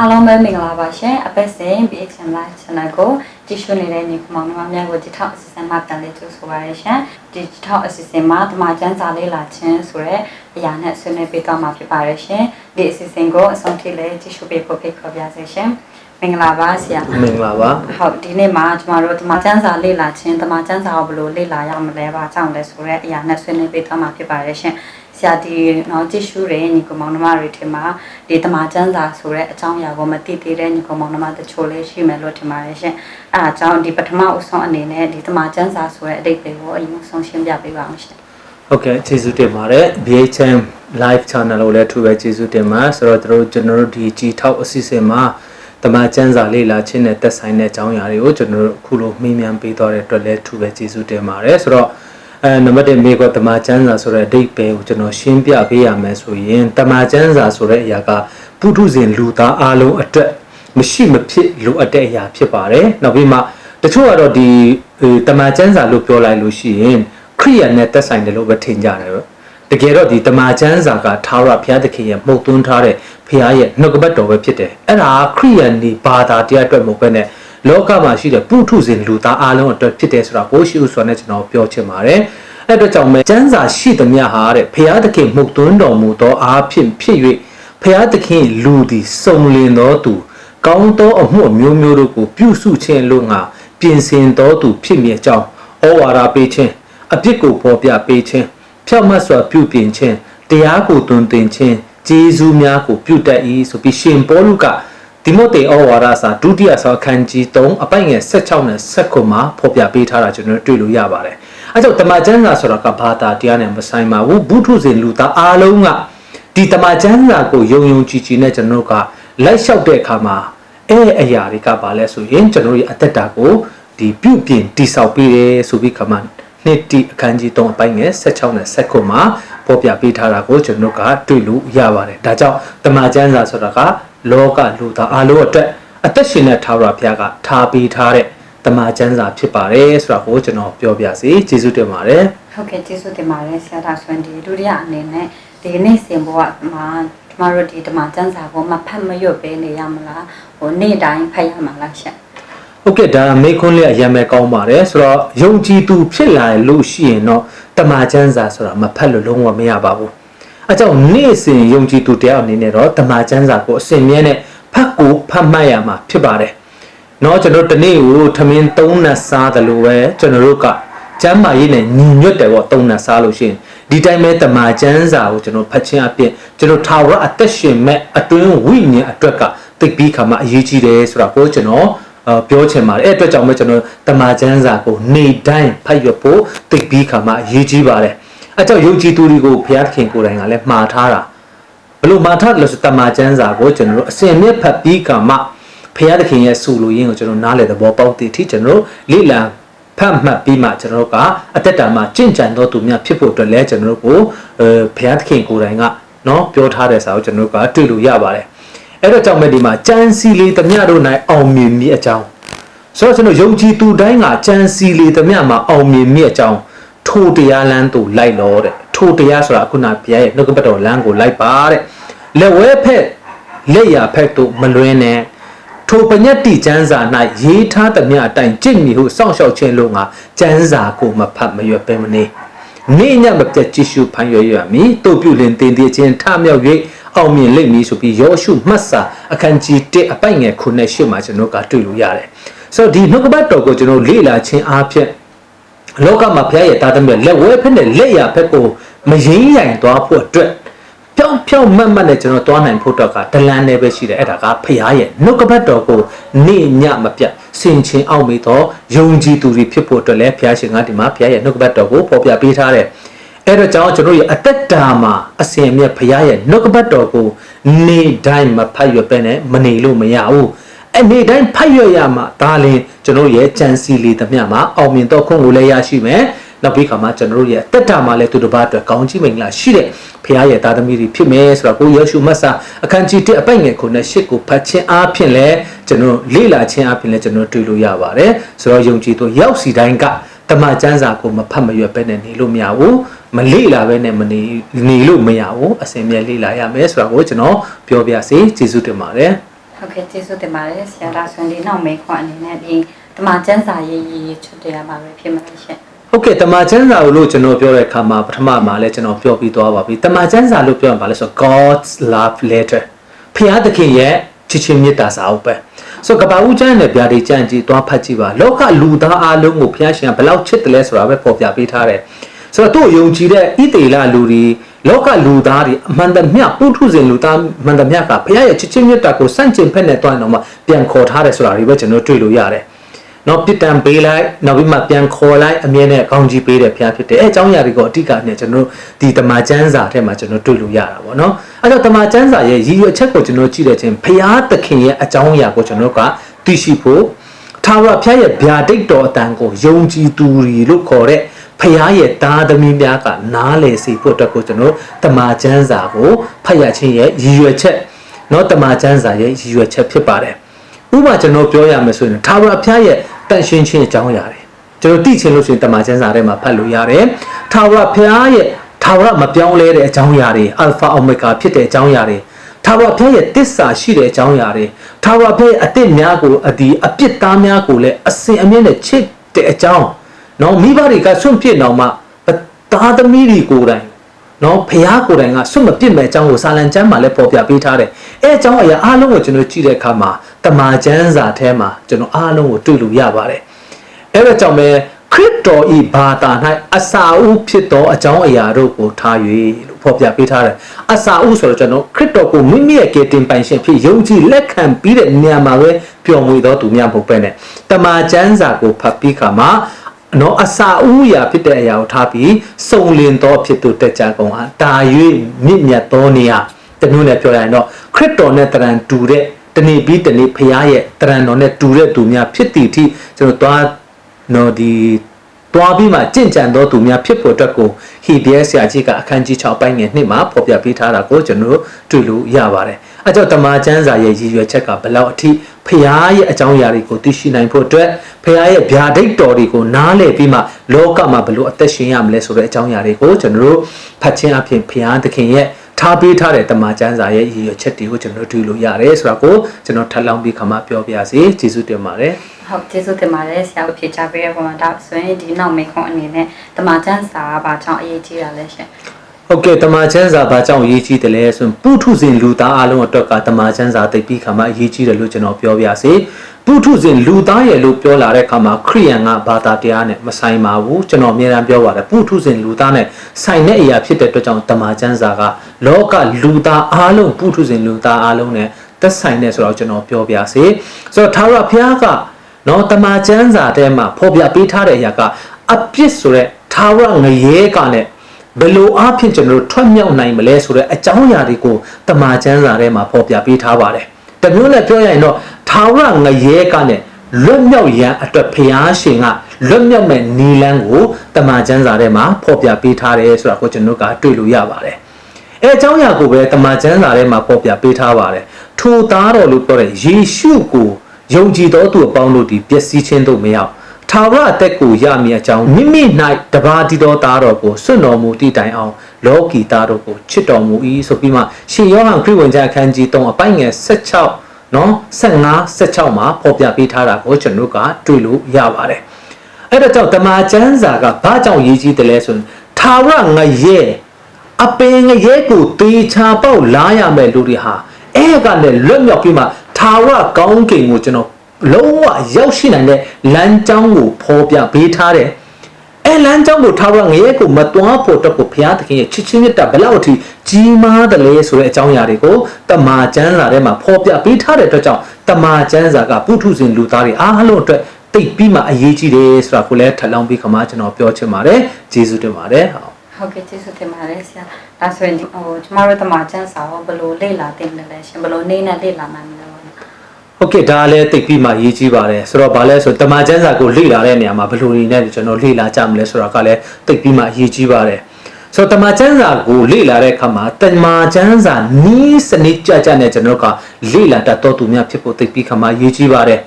အားလုံးပဲမင်္ဂလာပါရှင်အပတ်စဉ် BHM Live Channel ကိုကြည့်ရှုနေတဲ့ညီကောင်မောင်နှမများကိုဒီထောက်အစီအစဉ်မှာပြန်လည်ကြိုဆိုပါရရှင်ဒီထောက်အစီအစဉ်မှာဓမ္မကျမ်းစာလေးလာခြင်းဆိုတဲ့အရာနဲ့ဆွေးနွေးပေးသွားမှာဖြစ်ပါရရှင်ဒီအစီအစဉ်ကိုအဆုံးထိလည်းကြည့်ရှုပေးဖို့ဖိတ်ခေါ်ပါရစေရှင်မင်္ဂလာပါဆရာမင်္ဂလာပါဟုတ်ဒီနေ့မှာကျမတို့ဓမ္မကျမ်းစာလေ့လာခြင်းဓမ္မကျမ်းစာကိုဘယ်လိုလေ့လာရမလဲပါအကြောင်းလဲဆိုတော့အရာနဲ့ဆွေးနွေးပေးသွားမှာဖြစ်ပါတယ်ရှင် ဆရာဒီတော့ကြည့်ရှုတဲ့ညီကောင်မောင်နှမတွေထင်မှာဒီဓမ္မကျမ်းစာဆိုတဲ့အကြောင်းအရာကိုမသိသေးတဲ့ညီကောင်မောင်နှမတချို့လည်းရှိမယ်လို့ထင်ပါတယ်ရှင်အဲအကြောင်းဒီပထမအဆုံးအနေနဲ့ဒီဓမ္မကျမ်းစာဆိုတဲ့အတိတ်တွေကိုအရင်ဆုံးရှင်းပြပေးပါအောင်ရှင်ဟုတ်ကဲ့ကျေးဇူးတင်ပါတယ် BHM live channel ကိုလည်းအထူးပဲကျေးဇူးတင်ပါဆိုတော့တို့ကျွန်တော်တို့ဒီ G ထောက်အစီအစဉ်မှာတမန်ကျန်းစာလေးလာခြင်းနဲ့သက်ဆိုင်တဲ့အကြောင်းအရာတွေကိုကျွန်တော်တို့အခုလိုမေးမြန်းပေးသွားတဲ့အတွက်လည်းအထူးပဲကျေးဇူးတင်ပါတယ်ဆိုတော့ အဲနံပါတ်1မိကတမန်ကျန်းစာဆိုတဲ့အဓိပ္ပာယ်ကိုကျွန်တော်ရှင်းပြပေးရမယ်ဆိုရင်တမန်ကျန်းစာဆိုတဲ့အရာကပုထုဇဉ်လူသားအလုံးအတွက်မရှိမဖြစ်လိုအပ်တဲ့အရာဖြစ်ပါတယ်နောက်ပြီးမှတချို့ကတော့ဒီတမန်ကျန်းစာလို့ပြောလိုက်လို့ရှိရင်ခရိယန်နဲ့သက်ဆိုင်တယ်လို့ပဲထင်ကြတယ်ပဲတကယ်တော့ဒီတမန်ကျမ်းစာကထာဝရဘုရားသခင်ရဲ့မှုတ်သွင်းထားတဲ့ဘုရားရဲ့နှုတ်ကပတ်တော်ပဲဖြစ်တယ်အဲ့ဒါခရိယန်ဒီဘာသာတရားအတွက်မဟုတ်ဘဲနဲ့ လောကမှာရှိတဲ့ပုထုဇဉ်လူသားအလုံးအတွက်ဖြစ်တယ်ဆိုတာဘိုးရှိဦးစွာနဲ့ကျွန်တော်ပြောချင်ပါတယ်အဲ့အတွက်ကြောင့်မဲကျမ်းစာရှိသမျှဟာတဲ့ဘုရားသခင်မှုတ်သွင်းတော်မူသောအားဖြင့်ဖြစ်၍ဘုရားသခင်လူသည်စုံလင်သောသူကောင်းသောအမှုအမျိုးမျိုးတို့ကိုပြုစုခြင်းလို့ငါပြင်ဆင်တော်သူဖြစ်မြဲကြောင်းဩဝါဒပေးခြင်းအပြစ်ကိုပေါ်ပြပေးခြင်းဖြောက်မတ်စွာပြုပြင်ခြင်းတရားကိုတွင်တင်ခြင်းဂျေဇုများကိုပြုတတ်၏ဆိုပြီးရှင်ပေါလုက ဒီမိုတေဩဝါဒစာဒုတိယဆောအခန်းကြီး3အပိုင်ငယ်16နဲ့19မှာဖော်ပြပေးထားတာကျွန်တော်တွေ့လို့ရပါတယ်အဲကြောင့်တမန်ကျမ်းစာဆိုတာကဘာသာတရားနဲ့မဆိုင်ပါဘူးဘုထုဇဉ်လူသားအားလုံးကဒီတမန်ကျမ်းစာကိုယုံယုံကြည်ကြည်နဲ့ကျွန်တော်ကလိုက်လျှောက်တဲ့အခါမှာအဲအရာတွေကဘာလဲဆိုရင်ကျွန်တော်ရဲ့အသက်တာကိုဒီပြုပြင်တိဆောက်ပေးတယ်ဆိုပြီးခမန်နှစ်တိအခန်းကြီး3အပိုင်းငယ်16နဲ့19မှာပေါ်ပြပေးထားတာကိုကျွန်တော်ကတွေ့လို့ရပါတယ်ဒါကြောင့်တမန်ကျမ်းစာဆိုတာကလောကလူသားအလုံးအတွက်အသက်ရှင်တဲ့ထာဝရဘုရားကထားပေးထားတဲ့တမန်ကျမ်းစာဖြစ်ပါတယ်ဆိုတာကိုကျွန်တော်ပြောပြစီကျေးဇူးတင်ပါတယ်ဟုတ်ကဲ့ကျေးဇူးတင်ပါတယ်ဆရာဒါဆိုရင်ဒီဒုတိယအနေနဲ့ဒီနေ့စဉ်ဘဝမှာကျမတို့ဒီဓမ္မကျမ်းစာကိုမဖတ်မရွတ်ပေးနေရမလားဟိုနေ့တိုင်းဖတ်ရမှာလားရှင်ဟုတ်ကဲ့ဒါမေခွန်းလေးအရင်ပဲကောင်းပါတယ်ဆိုတော့ယုံကြည်သူဖြစ်လာလို့ရှိရင်တော့တမန်ကျမ်းစာဆိုတာမဖတ်လို့လုံးဝမရပါဘူး အဲကြောင့်နေ့စဉ်ယုံကြည်သူတရားအနေနဲ့တော့တမန်ကျမ်းစာကိုအစဉ်မြဲနဲ့ဖတ်ကိုဖတ်မှတ်ရမှာဖြစ်ပါတယ်။နော်ကျွန်တော်ဒီနေ့ကိုထမင်းသုံးနှက်စားတယ်လို့ပဲကျွန်တော်တို့ကကျမ်းမာရေးနဲ့ညီညွတ်တယ်ပေါ့သုံးနှက်စားလို့ရှိရင်ဒီတိုင်းပဲတမန်ကျမ်းစာကိုကျွန်တော်ဖတ်ခြင်းအပြင်ကျွန်တော်ထာဝရအသက်ရှင်မဲ့အတွင်းဝိညာဉ်အတွက်ကသိပြီးခါမှအရေးကြီးတယ်ဆိုတာကိုကျွန်တော်ပြောချင်ပါတယ်အဲ့အတွက်ကြောင့်ပဲကျွန်တော်တမန်ကျမ်းစာကိုနေတိုင်းဖတ်ရဖို့သိပြီးခါမှအရေးကြီးပါတယ်။ အဲကြောင့်ယုံကြည်သူတွေကိုဘုရားသခင်ကိုယ်တိုင်ကလည်းမှားထားတာဘလို့မှားထားတယ်လို့ဆိုတမာကျမ်းစာကိုကျွန်တော်တို့အစဉ်မြစ်ဖတ်ပြီးခါမှဘုရားသခင်ရဲ့ဆိုလိုရင်းကိုကျွန်တော်နားလည်သဘောပေါက်တဲ့အထိကျွန်တော်တို့လေ့လာဖတ်မှတ်ပြီးမှကျွန်တော်တို့ကအသက်တာမှာကြင့်ကြံတော်သူများဖြစ်ဖို့အတွက်လည်းကျွန်တော်တို့ကိုအဲဘုရားသခင်ကိုယ်တိုင်ကနော်ပြောထားတဲ့စာကိုကျွန်တော်တို့ကတွေ့လို့ရပါတယ်အဲ့တော့ကြောင့်မဲ့ဒီမှာကြံစီလေသမျှတို့၌အောင်မြင်မြည်အကြောင်းဆိုတော့ကျွန်တော်ယုံကြည်သူတိုင်းကကြံစီလေသမျှမှာအောင်မြင်မြည်အကြောင်း ထိုတရားလမ်းသို့လိုက်လောတဲ့ထိုတရားဆိုတာခုနဘုရားရဲ့နှုတ်ကပတ်တော်လမ်းကိုလိုက်ပါတဲ့လက်ဝဲဖက်လက်ရဖက်တို့မလွင်နဲ့ထိုပညတ်တိကျမ်းစာ၌ရေးထားသမျှအတိုင်းကြင့်မီဟုစောင့်ရှောက်ခြင်းလို့ငါကျမ်းစာကိုမဖတ်မရွက်ပဲမနေနေညမပြတ်ကြည့်ရှုဖန်ရွယ်ရမည်တို့ပြုလင်တင်တည်ခြင်းထမြောက်၍အောင်မြင်လိမ့်မည်ဆိုပြီးယောရှုမှတ်စာအခန်းကြီး1အပိုက်ငယ်ခုနဲ့ရှေ့မှာကျွန်တော်ကတွေ့လို့ရတယ်ဆိုတော့ဒီနှုတ်ကပတ်တော်ကိုကျွန်တော်လေ့လာခြင်းအားဖြင့် လောကမှာဘုရားရဲ့တာသမီးလက်ဝဲဖက်နဲ့လက်ရဖက်ကိုမရင်းရိုင်သွားဖို့အတွက်ဖြောင်းဖြောင်းမတ်မတ်နဲ့ကျွန်တော်သွားနိုင်ဖို့တော့ကဒလန်နဲ့ပဲရှိတယ်အဲ့ဒါကဖရားရဲ့နှုတ်ကပတ်တော်ကိုနေညမပြတ်ဆင်ခြင်အောင်မေတော့ယုံကြည်သူတွေဖြစ်ဖို့အတွက်လည်းဖရားရှင်ကဒီမှာဖရားရဲ့နှုတ်ကပတ်တော်ကိုပေါ်ပြပေးထားတယ်အဲ့တော့ကျွန်တော်ကျွန်တော်ရဲ့အသက်တာမှာအစဉ်အမြဲဖရားရဲ့နှုတ်ကပတ်တော်ကိုနေတိုင်းမဖတ်ရွက်ပဲနဲ့မနေလို့မရဘူး အနေတိုင်းဖတ်ရွက်ရမှာဒါလင်ကျွန်တော်ရဲ့ကြံစီလေသမျှမှာအောင်မြင်တော့ခွင့်ကိုလည်းရရှိမယ်နောက်ပြီးခါမှာကျွန်တော်တို့ရဲ့တက်တာမှာလည်းသူတစ်ပါးအတွက်ကောင်းချီးမင်္ဂလာရှိတဲ့ဖခင်ရဲ့သားသမီးတွေဖြစ်မယ်ဆိုတော့ကိုယေရှုမတ်စာအခန်းကြီး1အပိုက်ငယ်ခုနဲ့8ကိုဖတ်ခြင်းအားဖြင့်လည်းကျွန်တော်လေ့လာခြင်းအားဖြင့်လည်းကျွန်တော်တွေ့လို့ရပါတယ်ဆိုတော့ယုံကြည်သူရောက်စီတိုင်းကတမန်ကျမ်းစာကိုမဖတ်မရွက်ပဲနဲ့နေလို့မရဘူးမလေ့လာပဲနဲ့မနေနေလို့မရဘူးအစဉ်မြဲလေ့လာရမယ်ဆိုတော့ကိုကျွန်တော်ပြောပြစီကျေးဇူးတင်ပါတယ် ဟုတ်ကဲ့ကျေးဇူးတင်ပါတယ်ဆရာဒါဆိုရင်ဒီနောက်မေးခွန်းအနေနဲ့ဒီတမချန်းစာရေးရေးချွတ်တရားမှာပဲဖြစ်မှာရှင်ဟုတ်ကဲ့တမန်ကျမ်းစာကိုလို့ကျွန်တော်ပြောတဲ့အခါမှာပထမမှာလည်းကျွန်တော်ပြောပြီးသွားပါပြီတမန်ကျမ်းစာလို့ပြောရင်ဘာလဲဆိုတော့ God's love letter ဖျားသခင်ရဲ့ချစ်ချင်းမေတ္တာစာအုပ်ပဲဆိုတော့ကပ္ပဦးကျမ်းနဲ့ဗျာဒိကျမ်းကြီးသွားဖတ်ကြည့်ပါလောကလူသားအလုံးကိုဖျားရှင်ကဘယ်လောက်ချစ်တယ်လဲဆိုတာပဲပေါ်ပြပေးထားတယ်ဆိုတော့သူ့ကိုယုံကြည်တဲ့ဣသေလလူတွေ လောကလူသားတွေအမှန်တမျှပုထုဇဉ်လူသားမှန်တမျှကဘုရားရဲ့ချစ်ချင်းမေတ္တာကိုစန့်ကျင်ဖက်နဲ့တွန်းတော့မှပြန်ခေါ်ထားတယ်ဆိုတာတွေပဲကျွန်တော်တွေ့လို့ရတယ်နောက်ပြစ်တံပေးလိုက်နောက်ပြီးမှပြန်ခေါ်လိုက်အမြဲနဲ့ကောင်းကြီးပေးတဲ့ဘုရားဖြစ်တယ်အဲအကြောင်းအရာတွေကိုအတိအကနဲ့ကျွန်တော်တို့ဒီတမန်ကျမ်းစာထဲမှာကျွန်တော်တွေ့လို့ရတာပေါ့နော်အဲတော့တမန်ကျမ်းစာရဲ့ရည်ရွယ်ချက်ကိုကျွန်တော်ကြည့်တဲ့ချင်းဘုရားသခင်ရဲ့အကြောင်းအရာကိုကျွန်တော်တို့ကသိရှိဖို့ထာဝရဘုရားရဲ့ဗျာဒိတ်တော်အတန်ကိုယုံကြည်သူတွေလို့ခေါ်တဲ့ ဖျားရဲ့သားသမီးများကနားလေစေဖို့အတွက်ကိုကျွန်တော်တမန်ကျမ်းစာကိုဖတ်ရခြင်းရဲ့ရည်ရွယ်ချက်เนาะတမန်ကျမ်းစာရဲ့ရည်ရွယ်ချက်ဖြစ်ပါတယ် ဥပမာကျွန်တော်ပြောရမယ်ဆိုရင်ထာဝရဘုရားရဲ့တန်ရှင်းခြင်းအကြောင်းအရာတွေကျွန်တော်သိချင်လို့ရှိရင်တမန်ကျမ်းစာထဲမှာဖတ်လို့ရတယ်ထာဝရဘုရားရဲ့ထာဝရမပြောင်းလဲတဲ့အကြောင်းအရာတွေအလဖာအိုမဂါဖြစ်တဲ့အကြောင်းအရာတွေထာဝရဘုရားရဲ့တစ္ဆာရှိတဲ့အကြောင်းအရာတွေထာဝရဘုရားရဲ့အစ်စ်များကိုအဒီအပြစ်သားများကိုလည်းအစဉ်အမြဲနဲ့ချစ်တဲ့အကြောင်း နော်မိဘတွေကဆွန့်ပြစ်တော့မှသားသမီးတွေကိုယ်တိုင်နော်ဖះကိုယ်တိုင်ကစွတ်မပြစ်မဲ့အကြောင်းကိုစာလံကျမ်းမှာလည်းပေါ်ပြပေးထားတယ်။အဲအကြောင်းအရာအားလုံးကိုကျွန်တော်ကြည့်တဲ့အခါမှာတမာကျမ်းစာထဲမှာကျွန်တော်အားလုံးကိုတွေ့လို့ရပါတယ်။အဲဒါကြောင့်ပဲခရစ်တော်ဤဘာသာ၌အစာဥဖြစ်သောအကြောင်းအရာတို့ကိုထား၍လို့ဖော်ပြပေးထားတယ်။အစာဥဆိုတော့ကျွန်တော်ခရစ်တော်ကိုမိမိရဲ့ကယ်တင်ပိုင်ရှင်ဖြစ်ယုံကြည်လက်ခံပြီးတဲ့နေရာမှာပဲပျော်မွေသောသူများမဟုတ်ပဲနဲ့တမာကျမ်းစာကိုဖတ်ပြီးခါမှာ နော်အစာဥရာဖြစ်တဲ့အရာကိုထားပြီးစုံလင်သောဖြစ်သူတက်ကြကုန်ဟာဒါ၍မြင့်မြတ်သောနေရာတမျိုးနဲ့ပြောရရင်တော့ခရစ်တော်နဲ့တရံတူတဲ့တနေ့ပြီးတနေ့ဖရားရဲ့တရံတော်နဲ့တူတဲ့သူများဖြစ်တည်သည့်ကျွန်တော်သွားနော်ဒီတွားပြီးမှကြင့်ကြံသောသူများဖြစ်ဖို့အတွက်ကိုဟီဒီယက်ဆရာကြီးကအခန်းကြီး6ပိုင်းငယ်2မှာဖော်ပြပေးထားတာကိုကျွန်တော်တွေ့လို့ရပါတယ်။ အဲကြောင့်တမန်ကျမ်းစာရဲ့ရည်ရွယ်ချက်ကဘယ်လောက်အထိဖရားရဲ့အကြောင်းအရာတွေကိုသိရှိနိုင်ဖို့အတွက်ဖရားရဲ့ဗျာဒိတ်တော်တွေကိုနားလည်ပြီးမှလောကမှာဘယ်လိုအသက်ရှင်ရမလဲဆိုတဲ့အကြောင်းအရာတွေကိုကျွန်တော်တို့ဖတ်ခြင်းအပြင်ဖရားသခင်ရဲ့ထားပေးထားတဲ့တမန်ကျမ်းစာရဲ့ရည်ရွယ်ချက်တွေကိုကျွန်တော်တို့တွေ့လို့ရတယ်ဆိုတာကိုကျွန်တော်ထပ်လောင်းပြီးခါမှပြောပြရစီကျေးဇူးတင်ပါတယ်။ဟုတ်ကျေးဇူးတင်ပါတယ်ဆရာကိုဖြေချပေးရပုံမှာဒါဆိုရင်ဒီနောက်မေးခွန်းအနေနဲ့တမချန်းစာကဘာကြောင့်အရေးကြီးတာလဲရှင် ဟုတ်ကဲ့တမန်ကျမ်းစာဘာကြောင့်အရေးကြီးတယ်လဲဆိုရင်ပုထုဇဉ်လူသားအလုံးအတွက်ကတမန်ကျမ်းစာသိပြီးခါမှအရေးကြီးတယ်လို့ကျွန်တော်ပြောပြစေပုထုဇဉ်လူသားရဲ့လို့ပြောလာတဲ့ခါမှာခရိယန်ကဘာသာတရားနဲ့မဆိုင်ပါဘူးကျွန်တော်အများအားပြောပါတယ်ပုထုဇဉ်လူသားနဲ့ဆိုင်တဲ့အရာဖြစ်တဲ့အတွက်ကြောင့်တမန်ကျမ်းစာကလောကလူသားအလုံးပုထုဇဉ်လူသားအလုံးနဲ့သက်ဆိုင်တဲ့ဆိုတော့ကျွန်တော်ပြောပြစေဆိုတော့သာရဘုရားကနော်တမန်ကျမ်းစာထဲမှာဖော်ပြပေးထားတဲ့အရာကအပြစ်ဆိုတဲ့သာရငရဲကနဲ့ ဘယ်လိုအားဖြင့်ကျွန်တော်တို့ထွက်မြောက်နိုင်မလဲဆိုတဲ့အကြောင်းအရာတွေကိုတမန်ကျမ်းစာထဲမှာဖော်ပြပေးထားပါတယ်။တမျိုးနဲ့ပြောရရင်တော့ထာဝရငရဲကနဲ့လွတ်မြောက်ရန်အတွက်ဖျားရှင်ကလွတ်မြောက်မဲ့နီလန်းကိုတမန်ကျမ်းစာထဲမှာဖော်ပြပေးထားတယ်ဆိုတာကိုကျွန်တော်တို့ကတွေ့လို့ရပါတယ်။အဲအကြောင်းအရာကိုပဲတမန်ကျမ်းစာထဲမှာဖော်ပြပေးထားပါတယ်။ထိုသားတော်လို့ပြောတဲ့ယေရှုကိုယုံကြည်တော်သူအပေါင်းတို့ဒီပျက်စီးခြင်းတို့မရောက် ထာဝရအသက်ကိုရမည်အကြောင်းမိမိ၌တပါးတည်သောသားတော်ကိုစွန့်တော်မူတည်တိုင်အောင်လောကီသားတော်ကိုချစ်တော်မူ၏ဆိုပြီးမှရှင်ယောဟန်ခရစ်ဝင်ကျမ်းအခန်းကြီး3အပိုင်းငယ်16နော်15 16မှာဖော်ပြပေးထားတာကိုကျွန်တော်တို့ကတွေ့လို့ရပါတယ်အဲ့ဒါကြောင့်တမန်ကျမ်းစာကဘာကြောင့်ရေးကြီးတယ်လဲဆိုရင်ထာဝရငရဲအပင်ငရဲကိုတေချာပေါက်လာရမယ်လူတွေဟာအဲ့ကလည်းလွတ်မြောက်ပြီးမှထာဝရကောင်းကင်ကိုကျွန်တော် လုံးဝရောက်ရှိနိုင်တဲ့လမ်းကြောင်းကိုဖော်ပြပေးထားတယ်။အဲလမ်းကြောင်းကိုထားရငရဲကိုမတွားဖို့အတွက်ကိုဘုရားသခင်ရဲ့ချစ်ချင်းမြတ်တာဘယ်လောက်အထိကြီးမားတယ်လဲဆိုတဲ့အကြောင်းအရာတွေကိုတမာကျမ်းစာထဲမှာဖော်ပြပေးထားတဲ့အတွက်ကြောင့်တမာကျမ်းစာကပုထုဇဉ်လူသားတွေအားလုံးအတွက်သိပြီးမှအရေးကြီးတယ်ဆိုတာကိုလည်းထပ်လောင်းပြီးခမကျွန်တော်ပြောချင်ပါတယ်။ကျေးဇူးတင်ပါတယ်။ဟုတ်ဟုတ်ကဲ့ကျေးဇူးတင်ပါတယ်ဆရာဒါဆိုရင်ဒီဟိုကျမတို့တမချန်းစာကိုဘယ်လိုလေ့လာသင်တယ်လဲရှင်ဘယ်လိုနေနဲ့လေ့လာနိုင်မလဲပေါ့နော် ဟုတ်ကဲ့ဒါလည်းသိပြီးမှရေးကြီးပါတယ်ဆိုတော့ဗာလဲဆိုတမန်ကျမ်းစာကိုလေ့လာတဲ့နေရာမှာဘယ်လိုနေနဲ့ကျွန်တော်လေ့လာကြမလဲဆိုတော့ကလည်းသိပြီးမှရေးကြီးပါတယ်ဆိုတော့တမန်ကျမ်းစာကိုလေ့လာတဲ့အခါမှာတမန်ကျမ်းစာနီးစနစ်ကြကြနဲ့ကျွန်တော်ကလေ့လာတတ်တော်သူများဖြစ်ဖို့သိပြီးခါမှာရေးကြီးပါတယ်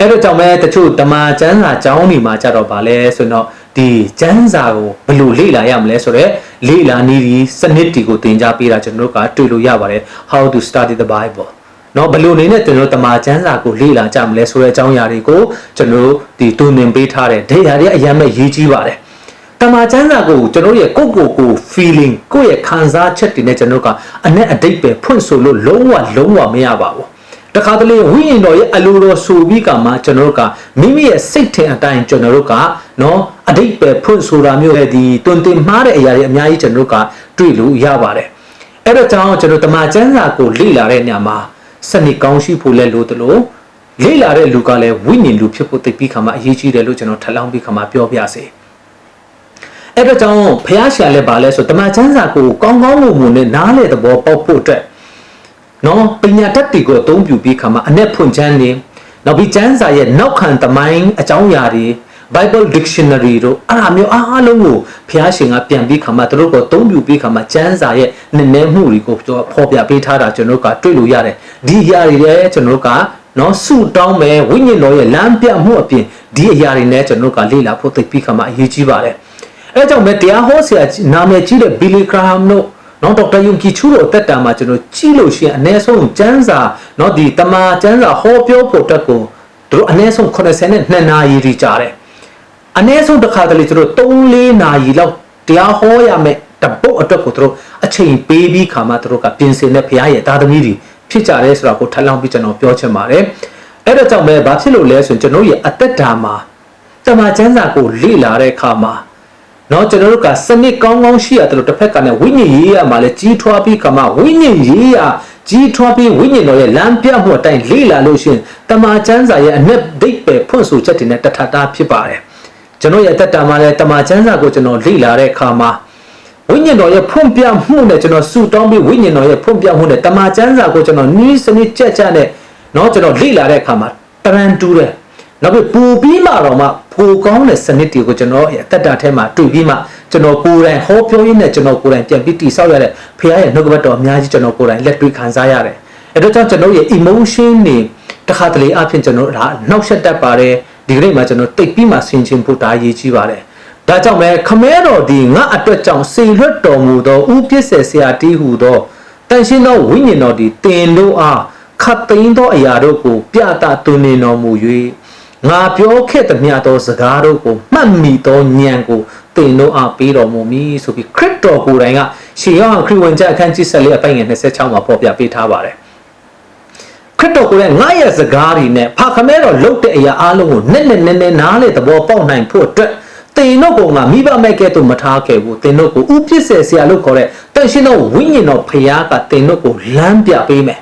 အဲ့တော့ကြောင့်ပဲတချို့တမန်ကျမ်းစာကျောင်းတွေမှာကြတော့ဗာလဲဆိုတော့ဒီကျမ်းစာကိုဘယ်လိုလေ့လာရမလဲဆိုတော့လေ့လာနည်းဒီစနစ်တီကိုသင်ကြားပေးတာကျွန်တော်တို့ကတွေ့လို့ရပါတယ် how to study the bible နော်ဘယ်လိုအနေနဲ့ကျွန်တော်တို့တမာချမ်းစာကိုလေ့လာကြမလဲဆိုတဲ့အကြောင်းအရာတွေကိုကျွန်တော်တို့ဒီတူနင်ပေးထားတယ်ဒေဟာတွေအရင်မဲ့ရေးကြီးပါတယ်တမာချမ်းစာကိုကျွန်တော်တို့ရဲ့ကိုယ့်ကိုယ်ကို feeling ကိုယ့်ရဲ့ခံစားချက်တွေနဲ့ကျွန်တော်တို့ကအ내အတိတ်ပဲဖွင့်ဆိုလို့လုံးဝလုံးဝမရပါဘူးတခါတလေဝိညာဉ်တော်ရဲ့အလိုတော်ဆိုပြီးကမှကျွန်တော်တို့ကမိမိရဲ့စိတ်ထင်အတိုင်းကျွန်တော်တို့ကနော်အတိတ်ပဲဖွင့်ဆိုတာမျိုးရဲ့ဒီတွင်တင်မှားတဲ့အရာတွေအများကြီးကျွန်တော်တို့ကတွေ့လို့ရပါတယ်အဲ့တော့ကြောင့်ကျွန်တော်တမန်ကျမ်းစာကိုလေ့လာတဲ့ညမှာ စနစ်ကောင်းရှိဖို့လဲလို့တလို့လေ့လာတဲ့လူကလည်းဝိညာဉ်လူဖြစ်ဖို့သိပြီးခါမှအရေးကြီးတယ်လို့ကျွန်တော်ထပ်လောင်းပြီးခါမှပြောပြစေအဲ့တော့ကြောင့်ဖះရှာလဲပါလဲဆိုတမန်ကျမ်းစာကိုကောင်းကောင်းမွန်မွန်နဲ့နားလေသဘောပေါက်ဖို့အတွက်နော်ပညာတတ်တွေကိုအသုံးပြုပြီးခါမှအ내ဖွင့်ချမ်းနေနောက်ပြီးကျမ်းစာရဲ့နောက်ခံသမိုင်းအကြောင်းအရာတွေ Bible Dictionary တို့အဲ့ဒါမျိုးအားလုံးကိုဘုရားရှင်ကပြန်ပြီးခါမှသူတို့ကိုသုံးပြပြီးခါမှကျမ်းစာရဲ့နည်းနည်းမှုတွေကိုသူကဖော်ပြပေးထားတာကျွန်တော်တို့ကတွေ့လို့ရတယ်ဒီအရာတွေလည်းကျွန်တော်တို့ကနော်ဆုတောင်းမယ်ဝိညာဉ်တော်ရဲ့လမ်းပြမှုအပြင်ဒီအရာတွေနဲ့ကျွန်တော်တို့ကလေ့လာဖို့သိပြီးခါမှအရေးကြီးပါတယ်အဲကြောင့်ပဲတရားဟောဆရာနာမည်ကြီးတဲ့ Billy Graham တို့နော်ဒေါက်တာယုံကြည်ချူတို့အသက်တာမှာကျွန်တော်ကြည့်လို့ရှိရင်အ ਨੇ ဆုံးကျမ်းစာနော်ဒီတမန်ကျမ်းစာဟောပြောဖို့တက်ကိုသူတို့အ ਨੇ ဆုံး82နာရီကြီးကြားတယ် အ ਨੇ ဆုံးတစ်ခါတလေသူတို့3-4နာရီလောက်တရားဟောရမယ်တပုတ်အတွက်ကိုသူတို့အချိန်ပေးပြီးခါမှသူတို့ကပြင်ဆင်တဲ့ဘုရားရဲ့သားသမီးတွေဖြစ်ကြတယ်ဆိုတာကိုထပ်လောင်းပြီးကျွန်တော်ပြောချင်ပါတယ်အဲ့ဒါကြောင့်ပဲဘာဖြစ်လို့လဲဆိုရင်ကျွန်တော်ရဲ့အသက်တာမှာတမန်ကျမ်းစာကိုလေ့လာတဲ့အခါမှာเนาะကျွန်တော်တို့ကစနစ်ကောင်းကောင်းရှိရတယ်လို့တစ်ဖက်ကလည်းဝိညာဉ်ရေးရမှာလဲကြီးထွားပြီးခါမှဝိညာဉ်ရေးရကြီးထွားပြီးဝိညာဉ်တော်ရဲ့လမ်းပြမှုအတိုင်းလေ့လာလို့ရှိရင်တမန်ကျမ်းစာရဲ့အ내ဒိတ်ပဲဖွင့်ဆိုချက်တွေနဲ့တထတာဖြစ်ပါတယ် ကျွန်တော်ရဲ့အသက်တာမှာလဲတမန်ကျမ်းစာကိုကျွန်တော်လေ့လာတဲ့အခါမှာဝိညာဉ်တော်ရဲ့ဖွင့်ပြမှုနဲ့ကျွန်တော်ဆူတောင်းပြီးဝိညာဉ်တော်ရဲ့ဖွင့်ပြမှုနဲ့တမန်ကျမ်းစာကိုကျွန်တော်နီးစနစ်ကြက်ကြက်နဲ့เนาะကျွန်တော်လေ့လာတဲ့အခါမှာတရန်တူးတယ်နောက်ပြီးပူပြီးမှတော့မှပူကောင်းတဲ့စနစ်တွေကိုကျွန်တော်ရဲ့အသက်တာထဲမှာတွေ့ပြီးမှကျွန်တော်ကိုယ်တိုင်ဟောပြောရင်းနဲ့ကျွန်တော်ကိုယ်တိုင်ပြန်ပြီးတိဆောက်ရတဲ့ဖခင်ရဲ့နှုတ်ကပတ်တော်အများကြီးကျွန်တော်ကိုယ်တိုင်လက်တွေ့ခံစားရတယ်အဲဒါကြောင့်ကျွန်တော်ရဲ့ emotion တွေတခါတလေအဖြစ်ကျွန်တော်ဒါနောက်ဆက်တတ်ပါတယ် ဒီကနေ့မှာကျွန်တော်တိတ်ပြီးမှဆင်ခြင်ဖို့ဒါအရေးကြီးပါတယ်ဒါကြောင့်ပဲခမဲတော်ဒီငါအတွက်ကြောင့်စေလွတ်တော်မူသောဥပစ္စေဆရာတီးဟူသောတန်ရှင်းသောဝိညာဉ်တော်ဒီတင်တို့အားခတ်သိမ်းသောအရာတို့ကိုပြတာသွင်းနေတော်မူ၍ငါပြောခဲ့သမျှသောစကားတို့ကိုမှတ်မိသောဉာဏ်ကိုသင်တို့အားပေးတော်မူမည်ဆိုပြီးခရစ်တော်ကိုယ်တိုင်ကရှင်ယောဟန်ခရစ်ဝင်ကျမ်းအခန်းကြီး14အပိုင်ငယ်26မှာဖော်ပြပေးထားပါတယ် ခရစ်တော်ကိုယ်တိုင်ငါရဲ့စကားတွေနဲ့ဖခမဲတော်လှုပ်တဲ့အရာအလုံးကိုနက်နက်နဲနဲနားလေသဘောပေါက်နိုင်ဖို့အတွက်တင်တို့ကငါမိဘမဲ့ကဲ့သို့မထားခဲ့ဘူးတင်တို့ကိုဥပစ္စေဆရာလို့ခေါ်တဲ့တန်ရှင်းသောဝိညာဉ်တော်ဖခင်ကတင်တို့ကိုလမ်းပြပေးမယ်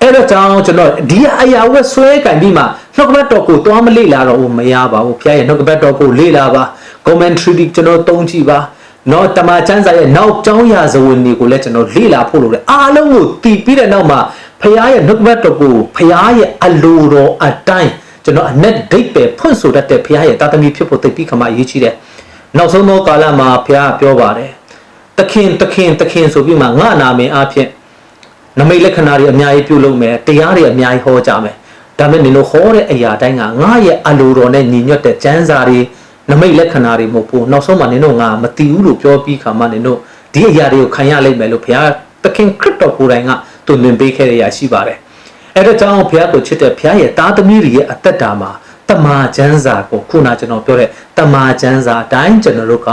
အဲ့တော့ကြောင့်ကျွန်တော်ဒီအရာဝက်ဆွဲကင်ပြီးမှနှုတ်ကပတ်တော်ကိုသွားမလေ့လာတော့ဘူးမရပါဘူးဖခင်ရဲ့နှုတ်ကပတ်တော်ကိုလေ့လာပါ commentary ကျွန်တော်သုံးကြည့်ပါနော်တမန်ကျမ်းစာရဲ့နောက်ကျောင်းရာဇဝင်တွေကိုလည်းကျွန်တော်လေ့လာဖို့လိုတယ်အားလုံးကိုတည်ပြီးတဲ့နောက်မှာ ဖခင်ရဲ့နှုတ်ကပတ်တော်ကိုဖခင်ရဲ့အလိုတော်အတိုင်းကျွန်တော်အနက်ဒိတ်ပဲဖွင့်ဆိုတတ်တဲ့ဖခင်ရဲ့တာသမီဖြစ်ဖို့သိပြီးခမအရေးကြီးတယ်နောက်ဆုံးသောကာလမှာဖခင်ပြောပါတယ်သခင်သခင်သခင်ဆိုပြီးမှငါနာမည်အဖြစ်နမိတ်လက္ခဏာတွေအများကြီးပြုလုပ်မယ်တရားတွေအများကြီးဟောကြမယ်ဒါပေမဲ့နင်တို့ဟောတဲ့အရာတိုင်းကငါရဲ့အလိုတော်နဲ့ညီညွတ်တဲ့ကျမ်းစာတွေနမိတ်လက္ခဏာတွေမဟုတ်ဘူးနောက်ဆုံးမှနင်တို့ငါမတီးဘူးလို့ပြောပြီးခါမှနင်တို့ဒီအရာတွေကိုခံရလိမ့်မယ်လို့ဘုရားသခင်ခရစ်တော်ကိုယ်တိုင်က သူမြင်ပေးခဲ့တဲ့အရာရှိပါတယ်အဲ့တော့ကြောင့်ဘုရားကိုချစ်တဲ့ဘုရားရဲ့သားသမီးတွေရဲ့အသက်တာမှာတမာကျမ်းစာကိုခုနကျွန်တော်ပြောတဲ့တမာကျမ်းစာအတိုင်းကျွန်တော်တို့က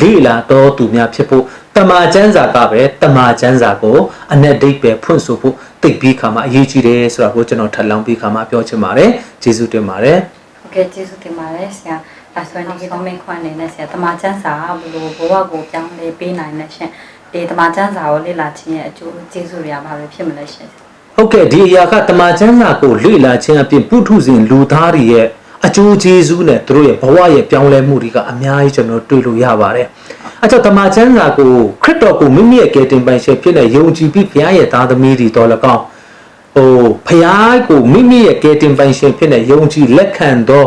လေ့လာတော်သူများဖြစ်ဖို့တမာကျမ်းစာကပဲတမာကျမ်းစာကိုအ내ဒိတ်ပဲဖွင့်ဆိုဖို့သိပြီးခါမှအရေးကြီးတယ်ဆိုတာကိုကျွန်တော်ထပ်လောင်းပြီးခါမှပြောချင်ပါတယ်ကျေးဇူးတင်ပါတယ်ဟုတ်ကဲ့ကျေးဇူးတင်ပါတယ်ဆရာဒါဆိုရင်ဒီကမင်းခွန်းအနေနဲ့ဆရာတမန်ကျမ်းစာဘယ်လိုဘဝကိုပြောင်းလဲပေးနိုင်လဲရှင် ဒီတမန်ကျမ်းစာကိုလေ့လာခြင်းရဲ့အကျိုးကျေးဇူးတွေကဘာပဲဖြစ်မလဲရှင်ဟုတ်ကဲ့ဒီအရာကတမန်ကျမ်းစာကိုလေ့လာခြင်းအပြင်ပုထုဇဉ်လူသားတွေရဲ့အကျိုးကျေးဇူးနဲ့သူတို့ရဲ့ဘဝရဲ့ပြောင်းလဲမှုတွေကအများကြီးကျွန်တော်တွေ့လို့ရပါတယ်။အဲကြောင့်တမန်ကျမ်းစာကိုခရစ်တော်ကိုမိမိရဲ့ကယ်တင်ပိုင်ရှင်ဖြစ်တဲ့ယုံကြည်ပြီးဘုရားရဲ့သားသမီးတွေတော်၎င်းဟိုဘုရားကိုမိမိရဲ့ကယ်တင်ပိုင်ရှင်ဖြစ်တဲ့ယုံကြည်လက်ခံသော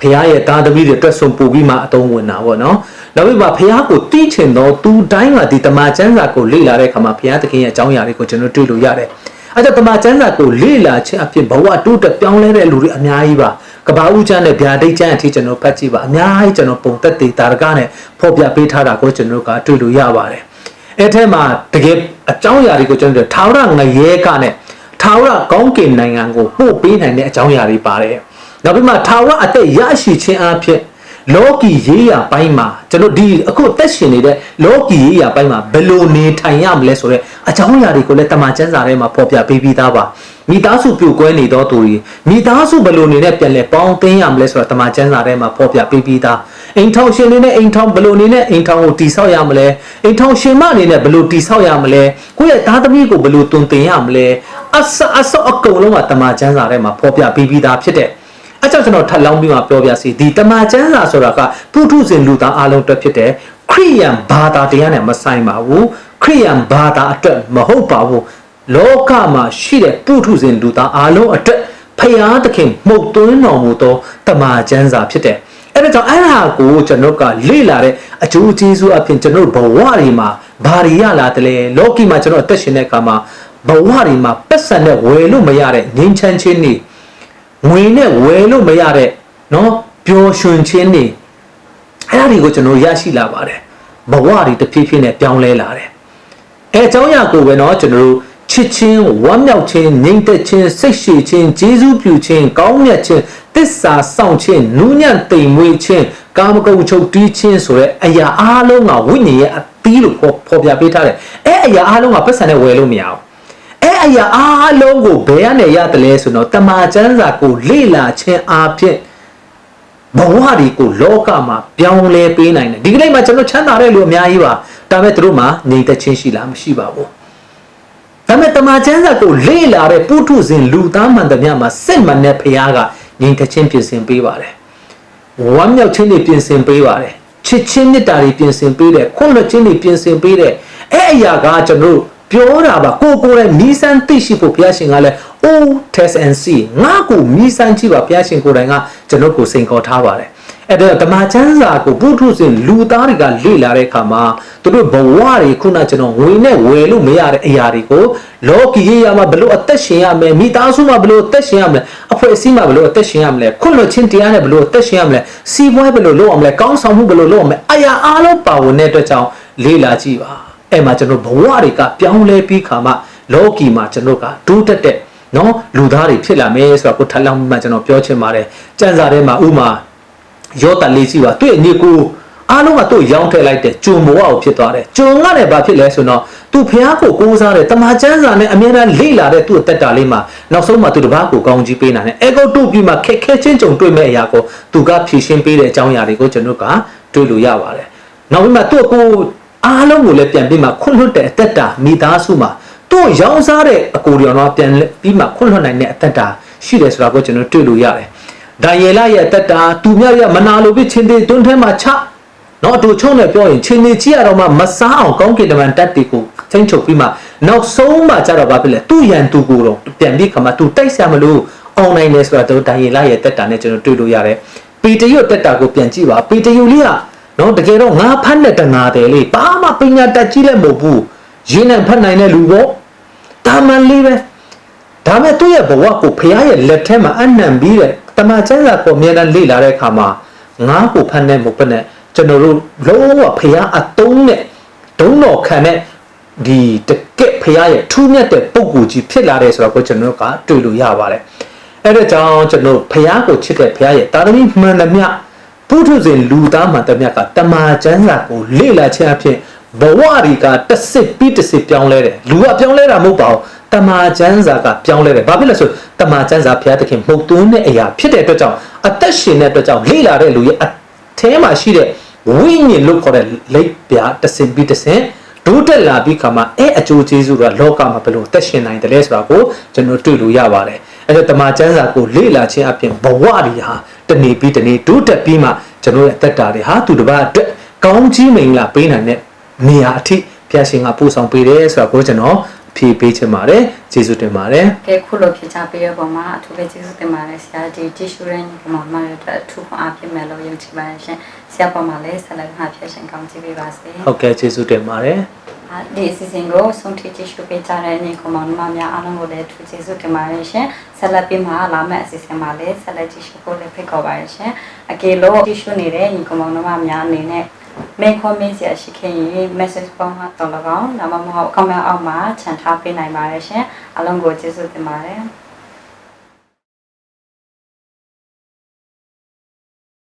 ဘုရားရဲ့သားသမီးတွေအတွက်ဆုံးပူပြီးမှအသုံးဝင်တာပေါ့နော်။နောက်ပြီးမှဘုရားကိုတီးချင်သောသူတိုင်းကဒီတမန်ကျမ်းစာကိုလေ့လာတဲ့အခါမှာဘုရားသခင်ရဲ့အကြောင်းအရာတွေကိုကျွန်တော်တွေ့လို့ရတယ်။အဲကြောင့်တမန်ကျမ်းစာကိုလေ့လာခြင်းအဖြစ်ဘဝတိုးတက်ပြောင်းလဲတဲ့လူတွေအများကြီးပါကဘာဦးချမ်းနဲ့ဗျာဒိတ်ချမ်းအထိကျွန်တော်ဖတ်ကြည့်ပါအများကြီးကျွန်တော်ပုံသက်တည်တာရကနဲ့ဖော်ပြပေးထားတာကိုကျွန်တော်ကတွေ့လို့ရပါတယ်အဲ့ထဲမှာတကယ်အကြောင်းအရာတွေကိုကျွန်တော်ထာဝရငရဲကနဲ့ထာထာဝရကောင်းကင်နိုင်ငံကိုပို့ပေးနိုင်တဲ့အကြောင်းအရာတွေပါတယ် နောက်ပြီးမှထာဝရအသက်ရရှိခြင်းအဖြစ်လောကီရေးရာပိုင်းမှာကျွန်တော်ဒီအခုအသက်ရှင်နေတဲ့လောကီရေးရာပိုင်းမှာဘယ်လိုနေထိုင်ရမလဲဆိုတော့အကြောင်းအရာတွေကိုလည်းတမန်ကျမ်းစာထဲမှာဖော်ပြပေးပြီးသားပါမိသားစုပြိုကွဲနေသောသူတွေမိသားစုဘယ်လိုနေနဲ့ပြန်လဲပေါင်းသိမ်းရမလဲဆိုတာတမန်ကျမ်းစာထဲမှာဖော်ပြပေးပြီးသားအိမ်ထောင်ရှင်နေနဲ့အိမ်ထောင်ဘယ်လိုနေနဲ့အိမ်ထောင်ကိုတိဆောက်ရမလဲအိမ်ထောင်ရှင်မအနေနဲ့ဘယ်လိုတိဆောက်ရမလဲကိုယ့်ရဲ့သားသမီးကိုဘယ်လိုတွင်တင်ရမလဲအစအစအကုန်လုံးကတမန်ကျမ်းစာထဲမှာဖော်ပြပေးပြီးသားဖြစ်တဲ့ အဲကြောင့်ကျွန်တော်ထပ်လောင်းပြီးမှပြောပြစီဒီတမန်ကျမ်းစာဆိုတာကပုထုဇဉ်လူသားအလုံးအတွက်ဖြစ်တဲ့ခရိယန်ဘာသာတရားနဲ့မဆိုင်ပါဘူးခရိယန်ဘာသာအတွက်မဟုတ်ပါဘူးလောကမှာရှိတဲ့ပုထုဇဉ်လူသားအလုံးအတွက်ဖယားသခင်မှုတ်သွင်းတော်မူသောတမန်ကျမ်းစာဖြစ်တဲ့အဲ့ဒါကြောင့်အဲ့ဒါကိုကျွန်တော်ကလေ့လာတဲ့အကျိုးကျေးဇူးအဖြစ်ကျွန်တော်ဘဝတွေမှာဘာတွေရလာတယ်လဲလောကီမှာကျွန်တော်အသက်ရှင်တဲ့အခါမှာဘဝတွေမှာပတ်စံနဲ့ဝယ်လို့မရတဲ့ငြိမ်းချမ်းခြင်းတွေ ငွေနဲ့ဝယ်လို့မရတဲ့เนาะပျော်ရွှင်ခြင်းတွေအဲ့ဒါတွေကိုကျွန်တော်ရရှိလာပါတယ်ဘဝတွေတစ်ဖြည်းဖြည်းနဲ့ပြောင်းလဲလာတယ်အဲအကြောင်းအရာကိုပဲเนาะကျွန်တော်တို့ချစ်ချင်းဝမ်းမြောက်ခြင်းငြိမ်သက်ခြင်းစိတ်ရှည်ခြင်းကျေးဇူးပြုခြင်းကောင်းမြတ်ခြင်းတစ္ဆာဆောင်ခြင်းနူးညံ့တိမ်မွေ့ခြင်းကာမဂုဏ်ချုပ်တီးခြင်းဆိုတဲ့အရာအားလုံးကဝိညာဉ်ရဲ့အသီးလို့ဖော်ပြပေးထားတယ်အဲအရာအားလုံးကပတ်စံနဲ့ဝယ်လို့မရဘူး အဲ့အရာအားလုံးကိုဘယ်ကနေရတယ်လဲဆိုတော့တမာချမ်းစာကိုလေ့လာခြင်းအဖြစ်ဘဝတွေကိုလောကမှာပြောင်းလဲပေးနိုင်တယ်ဒီကနေ့မှာကျွန်တော်ချမ်းသာတဲ့လူအများကြီးပါဒါပေမဲ့သူတို့မှာနေသက်ချင်းရှိလားမရှိပါဘူးဒါပေမဲ့တမာချမ်းစာကိုလေ့လာတဲ့ပုထုဇဉ်လူသားမှန်သမျှမှာစစ်မှန်တဲ့ဖရားကငြိမ်သက်ချင်းပြင်ဆင်ပေးပါတယ်ဝမ်းမြောက်ခြင်းတွေပြင်ဆင်ပေးပါတယ်ချစ်ချင်းမေတ္တာတွေပြင်ဆင်ပေးတယ်ခွင့်လွှတ်ခြင်းတွေပြင်ဆင်ပေးတယ်အဲ့အရာကကျွန်တော်တို့ ပြောတာပါကိုကိုရဲ့နီးစမ်းသိရှိဖို့ဘုရားရှင်ကလည်း oh test and see ငါ့ကိုနီးစမ်းကြည့်ပါဘုရားရှင်ကိုယ်တိုင်ကကျွန်တော်ကိုစိန်ခေါ်ထားပါတယ်အဲ့တော့ဓမ္မချမ်းစာကိုပုထုဇဉ်လူသားတွေကလေ့လာတဲ့အခါမှာသူတို့ဘဝတွေခုနကျွန်တော်ငွေနဲ့ဝယ်လို့မရတဲ့အရာတွေကိုလောကီရေးရမှာဘလို့အသက်ရှင်ရမယ်မိသားစုမှာဘလို့အသက်ရှင်ရမလဲအဖွဲ့အစည်းမှာဘလို့အသက်ရှင်ရမလဲခွင့်လွှတ်ခြင်းတရားနဲ့ဘလို့အသက်ရှင်ရမလဲစီးပွားဘလို့လုပ်အောင်လဲကောင်းဆောင်မှုဘလို့လုပ်အောင်လဲအရာအားလုံးပါဝင်တဲ့အတွက်ကြောင့်လေ့လာကြည့်ပါ အဲ့မှာကျွန်တော်ဘဝတွေကပြောင်းလဲပြီးခါမှလောကီမှာကျွန်တော်ကတိုးတက်တဲ့နော်လူသားတွေဖြစ်လာမယ်ဆိုတာကိုထပ်လောင်းမှကျွန်တော်ပြောချင်ပါတယ်စံစာထဲမှာဥမာယောတလေးစီပါသူ့ရဲ့ညီကိုအားလုံးကသူ့ရောင်းထည့်လိုက်တဲ့ဂျုံဘဝကိုဖြစ်သွားတယ်ဂျုံကလည်းဘာဖြစ်လဲဆိုတော့သူဖះကိုကိုးစားတယ်တမန်ကျမ်းစာနဲ့အမြဲတမ်းလေ့လာတဲ့သူ့အသက်တာလေးမှာနောက်ဆုံးမှသူတစ်ပါးကိုကောင်းကြီးပေးနိုင်တယ်အဲကိုတို့ပြီးမှခက်ခဲချင်းကြုံတွေ့မဲ့အရာကိုသူကဖြည့်ရှင်းပေးတဲ့အကြောင်းအရာတွေကိုကျွန်တော်ကတွေ့လို့ရပါတယ်နောက်ပြီးမှသူ့ကို အားလုံးကိုလည်းပြန်ပြီးမှခွန့်လွတ်တဲ့အသက်တာမိသားစုမှာသူ့ရောင်းစားတဲ့အကိုရောင်တော့ပြန်ပြီးမှခွန့်လွတ်နိုင်တဲ့အသက်တာရှိတယ်ဆိုတာကိုကျွန်တော်တွေ့လို့ရတယ်ဒါယေလရဲ့အသက်တာသူမြတ်ရဲ့မနာလိုပြီးချင်းသေးတွန်းထဲမှာချနော်အတူချုံနဲ့ပြောရင်ချင်းသေးကြီးရတော့မှမစားအောင်ကောင်းကင်တမန်တက်တီကိုချင်းချုပ်ပြီးမှနောက်ဆုံးမှကြတော့ဘာဖြစ်လဲသူ့ရန်သူကိုတော့ပြန်ပြီးခါမှသူတိုက်ဆရာမလို့အောင်နိုင်တယ်ဆိုတာတော့ဒါယေလရဲ့တက်တာနဲ့ကျွန်တော်တွေ့လို့ရတယ်ပီတရွတ်တက်တာကိုပြန်ကြည့်ပါပီတရွလေးက နော်တကယ်တော့ငါဖတ်တဲ့တငါတယ်လေဘာမှပညာတက်ကြီးလည်းမဟုတ်ဘူးရင်းနဲ့ဖတ်နိုင်တဲ့လူပေါ့ဒါမှန်လေးပဲဒါမဲ့သူ့ရဲ့ဘဝကိုဖရားရဲ့လက်ထဲမှာအနံပြီးတဲ့တမန်ကျမ်းစာကိုအမြဲတမ်းလေ့လာတဲ့အခါမှာငါ့ကိုဖတ်နေမဟုတ်ဘဲနဲ့ကျွန်တော်တို့လုံးဝဖရားအတုံးနဲ့ဒုံတော်ခံတဲ့ဒီတကက်ဖရားရဲ့ထူးမြတ်တဲ့ပုံကူကြီးဖြစ်လာတယ်ဆိုတော့ကိုကျွန်တော်ကတွေ့လို့ရပါတယ်အဲ့ဒါကြောင့်ကျွန်တော်ဖရားကိုချစ်တဲ့ဖရားရဲ့တာသမီမှန်သမျှ ပုထုဇဉ်လူသားမှတမျက်ကတမာချမ်းစာကိုလေ့လာခြင်းအဖြစ်ဘဝတွေကတစ်စစ်ပြီးတစ်စစ်ပြောင်းလဲတယ်လူကပြောင်းလဲတာမဟုတ်ပါဘူးတမာချမ်းစာကပြောင်းလဲတယ်ဘာဖြစ်လဲဆိုတမာချမ်းစာဘုရားသခင်မှုတ်သွင်းတဲ့အရာဖြစ်တဲ့အတွက်ကြောင့်အသက်ရှင်တဲ့အတွက်ကြောင့်လေ့လာတဲ့လူရဲ့အထဲမှာရှိတဲ့ဝိညာဉ်လို့ခေါ်တဲ့လိပ်ပြာတစ်စင်ပြီးတစ်စင်ဒုတက်လာပြီးခါမှာအဲအကျိုးကျေးဇူးကလောကမှာဘယ်လိုသက်ရှင်နိုင်တယ်လဲဆိုတာကိုကျွန်တော်တွေ့လို့ရပါတယ်အဲဒါတမန်ကျမ်းစာကိုလေ့လာခြင်းအပြင်ဘဝတွေဟာ တနေ့ပြီးတနေ့ဒုတက်ပြီးမှကျွန်တော်ရဲ့အသက်တာတွေဟာသူတစ်ပါးအတွက်ကောင်းကြီးမင်္ဂလာပေးနိုင်တဲ့နေရာအထိဖျာရှင်ကပို့ဆောင်ပေးတယ်ဆိုတာကိုကျွန်တော် ဖြေပေးချင်ပါတယ်ကျေးဇူးတင်ပါတယ်ကဲခုလိုဖြေချပေးရပေါ်မှာအထူးပဲကျေးဇူးတင်ပါတယ်ဆရာဒီ tissue ရင်းဒီမှာမှရတဲ့အထူးအားဖြင့်မယ်လို့ယုံကြည်ပါတယ်ရှင်ဆရာပေါ်မှာလည်းဆက်လက်ဟာဖြေရှင်ကောင်းကြည့်ပေးပါစေဟုတ်ကဲ့ကျေးဇူးတင်ပါတယ်ဒီအစီအစဉ်ကိုဆုံးထိကြည့်ရှုပေးကြတဲ့ညီကောင်မောင်နှမများအားလုံးကိုလည်းထူးကျေးဇူးတင်ပါတယ်ရှင်။ဆက်လက်ပြီးမှလာမယ့်အစီအစဉ်မှာလည်းဆက်လက်ကြည့်ရှုဖို့လည်းဖိတ်ခေါ်ပါတယ်ရှင်။အကယ်လို့ကြည့်ရှုနေတဲ့ညီကောင်မောင်နှမများအနေနဲ့ မေခွန်မေးစရာရှိခင်ရင် message ပေါင်းတော့၎င်းဒါမှမဟုတ် comment အောက်မှာခြံထားပေးနိုင်ပါတယ်ရှင်အားလုံးကိုကျေးဇူးတင်ပါတယ်